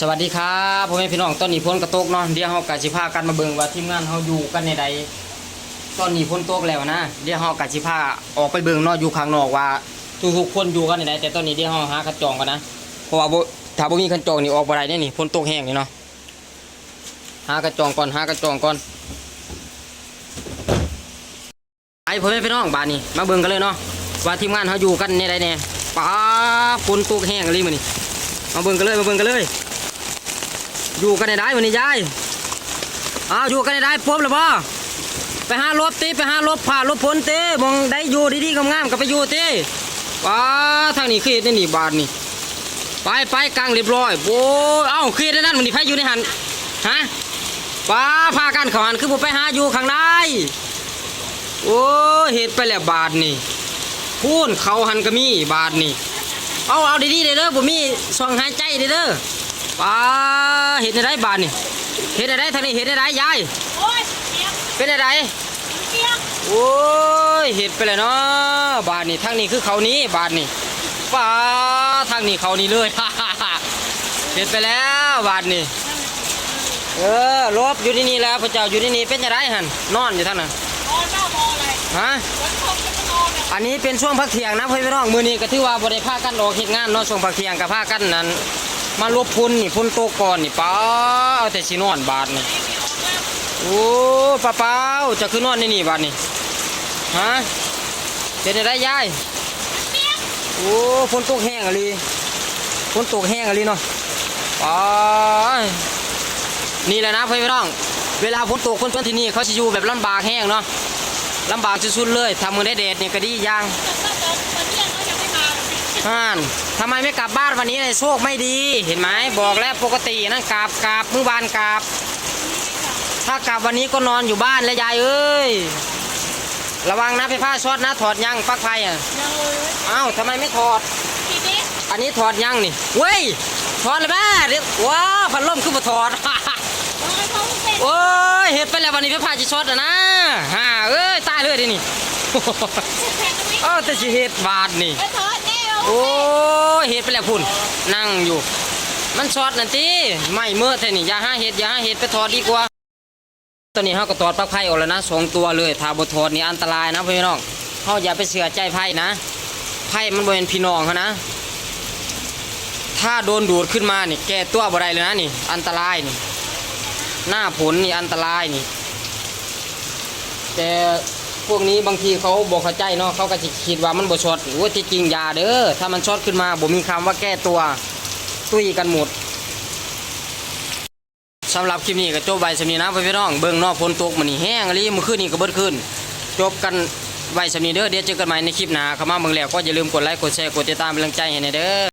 สวัสดีครับพ่อแม่พี่น้องตอนนี้พ้นกระตกเนาะเดี๋ยวเฮากะสิพากันมาเบิ่งว่าทีมงานเฮาอยู่กันในใดตอนนี้พ้นตกแล้วนะเดี๋ยวเฮากะสิพาออกไปเบิ่งเนาะอยู่ข้างนอกว่าทุกๆคนอยู่กันในใดแต่ตอนนี้เดี๋ยวเฮาหาคันจองกันนะเพราะว่าบ่ถ้าบ่มีคันจองนี่ออกบ่ได้แน่นี่พ้นตกแห้งนี่เนาะหาคันจองก่อนหาคันจองก่อนไปพ่อแม่พี่น้องบ้านนี้มาเบิ่งกันเลยเนาะว่าทีมงานเฮาอยู่กันในใดแน่ป้าฝนตกแห้งเลยมื้อนี้มาเบิ่งกันเลยมาเบิ่งกันเลย อยู่กันได้วันนี้ยายอ้าวอยู่กันได้พบหรือเปล่าไปหาลบตีไปหาลบผ่าลบพ้นเต้มองได้อยู่ดีๆงามๆก็ไปอยู่เต้ว้าทางนี้คือนี่นี่บาทนี่ไปไปกลางเรียบร้อยโอ้ยเอ้าคือได้นั่นมันนี่ไผอยู่ในหันฮะป้าพากันเขานคือผมไปหาอยู่ข้างในโอ้ยเหตุไปแล้วบาทนี่พูนเขาหันก็มีบาทนี่เอาเอาดีๆเด้อเด้อผมมีส่องหายใจเด้อ เด้อป้าเห็นได้บานนี่เห็นได้ทางนี้เห็นได้ยายโอ้ยเปียกเป็นอะไรเปียกโอ้ยเห็นไปเลยเนาะบานนี่ทางนี้คือเขานี้บานนี่ป้าทางนี้เขานี้เลยเห็นไปแล้วบานนี่เออลบอยู่ที่นี่แล้วพระเจ้าอยู่ที่นี่เป็นยังไงหันนอนอยู่ทางนั้นนอนเฝ้ามออะไรฮะฝนตกจะมานอนเนี่ยอันนี้เป็นช่วงพักเที่ยงนะเพื่อนพี่น้องมือนี้ก็ถือว่าบริพากันออกเหตุงานเนาะช่วงพักเที่ยงกับพากันนั้น มาลบพุ่นนี่พุ่นโตกก่อนนี่ป้าเอาแต่สินอนบาทนี่นี่มีออกแล้วโอ้ป้าเป้าจะคือนนอนในนี่บาทนี่ฮะเป็นได้ยายโอ้ฝนตกแห้งอะลีฝนตกแห้งอะลีเนาะป้านี่แหละนะเพื่อนพี่น้อง เวลาฝนตกคนเพื่อนที่นี่เขาจะอยู่แบบลำบากแห้งเนาะลำบากสุดๆเลยทำมือได้เด็ดนี่ก็ดีอย่างแต่ถ้าเกิดตอนเที่ยงก็ยังไม่มา อ่านทำไมไม่กลับบ้านวันนี้เลยโชคไม่ดี เห็นไหมบอกแล้วปกตินั่นกราบกราบมือบานกราบถ้ากลับวันนี้ก็นอนอยู่บ้านแล้วยายเอ้ย ระวังนะไฟฟ้าช็อตนะ ถอดยังปลั๊กไฟอะยังเลยเอ้าทำไมไม่ถอดทีนี้อันนี้ถอดยังนี่ เว้ย ถอดเลยแม่เดี๋ยวว้าวพัดลมขึ้นมาถอดลอยเขาเสร็จโอ้ยเห็ดไปแล้ววันนี้ไฟฟ้าจะช็อตอะนะฮ่าเอ้ยตายเลยดินี่แข่งกันไหมเออแต่สิเห็ดบาทนี่ โอ้เห็ดไปแล้วพุ่นนั่งอยู่ มันช็อตนั่นติไม่เมื่อแต่นี่อย่าหาเห็ดอย่าหาเห็ดไปถอดดีกว่าตอนนี้เขาก็ถอดปลั๊กไฟออกแล้วนะสองตัวเลยถ้าบ่ถอดนี่อันตรายนะพี่น้องเขาอย่าไปเสือใจไพ่นะไพ่มันบ่เป็นพี่น้องเขานะ ถ้าโดนดูดขึ้นมานี่แก้ตัวบ่ได้เลยนะนี่ อันตรายนี่ หน้าผลนี่อันตรายนี่ แต่ พวกนี้บางทีเขาบอกเข้าใจเนาะเขาก็จะคิดว่ามันบ่ช็อตโอ้ยที่จริงยาเด้อถ้ามันช็อตขึ้นมาบ่มีคำว่าแก้ตัวตุ้ยกันหมดสำหรับคลิปนี้ก็จบไว้สำนีนะพี่น้องเบิ่งนอกฝนตกมันนี่แห้งอีหลีเมื่อคืนนี้ก็เบิดคืนจบกันไว้สำนีเด้อเดี๋ยวเจอกันใหม่ในคลิปหน้าข้ามาเบิ่งแล้วก็อย่าลืมกดไลค์กดแชร์กดติดตามเป็นกำลังใจให้หน่อยเด้อ